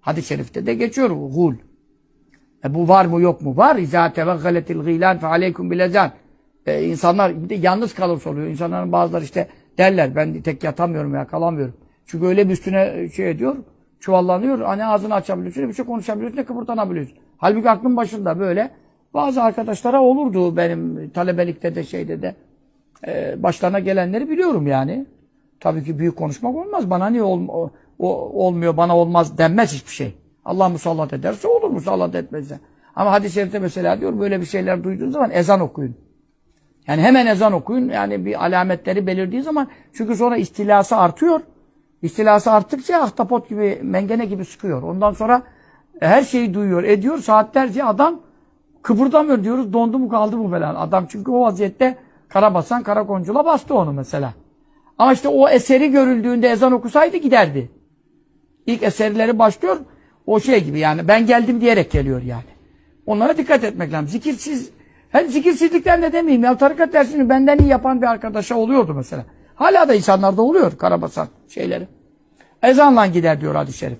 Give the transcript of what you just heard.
Hadis-i şerifte de geçiyor gul. E bu var mı yok mu? Var. İzâ teveggaletil gîlân fe aleykum bil ezân. E, insanlar bir de yalnız kalırsa oluyor. İnsanların bazıları işte derler ben tek yatamıyorum ya kalamıyorum. Çünkü öyle bir üstüne şey ediyor, çuvallanıyor. Hani ağzını açabiliyorsun, bir şey konuşabiliyorsun, ne kıpırdanabiliyorsun. Halbuki aklın başında böyle. Bazı arkadaşlara olurdu benim talebelikte de şeyde de. E, başlarına gelenleri biliyorum yani. Tabii ki büyük konuşmak olmaz. Bana niye ol, o- olmuyor, bana olmaz denmez hiçbir şey. Allah musallat ederse olur, musallat etmezse. Ama hadis-i şerifte mesela diyor böyle bir şeyler duyduğunuz zaman ezan okuyun. Yani hemen ezan okuyun. Yani bir alametleri belirdiği zaman çünkü sonra istilası artıyor. İstilası arttıkça ahtapot gibi, mengene gibi sıkıyor. Ondan sonra her şeyi duyuyor, ediyor. Saatlerce adam kıpırdamıyor diyoruz. Dondu mu kaldı mı falan. Adam çünkü o vaziyette karabasan karakoncula bastı onu mesela. Ama işte o eseri görüldüğünde ezan okusaydı giderdi. İlk eserleri başlıyor. O şey gibi yani ben geldim diyerek geliyor yani. Onlara dikkat etmek lazım. Zikirsiz, hem zikirsizlikten de demeyeyim ya tarikat dersini benden iyi yapan bir arkadaşa oluyordu mesela. Hala da insanlarda oluyor karabasan şeyleri. Ezanla gider diyor hadis-i şerif.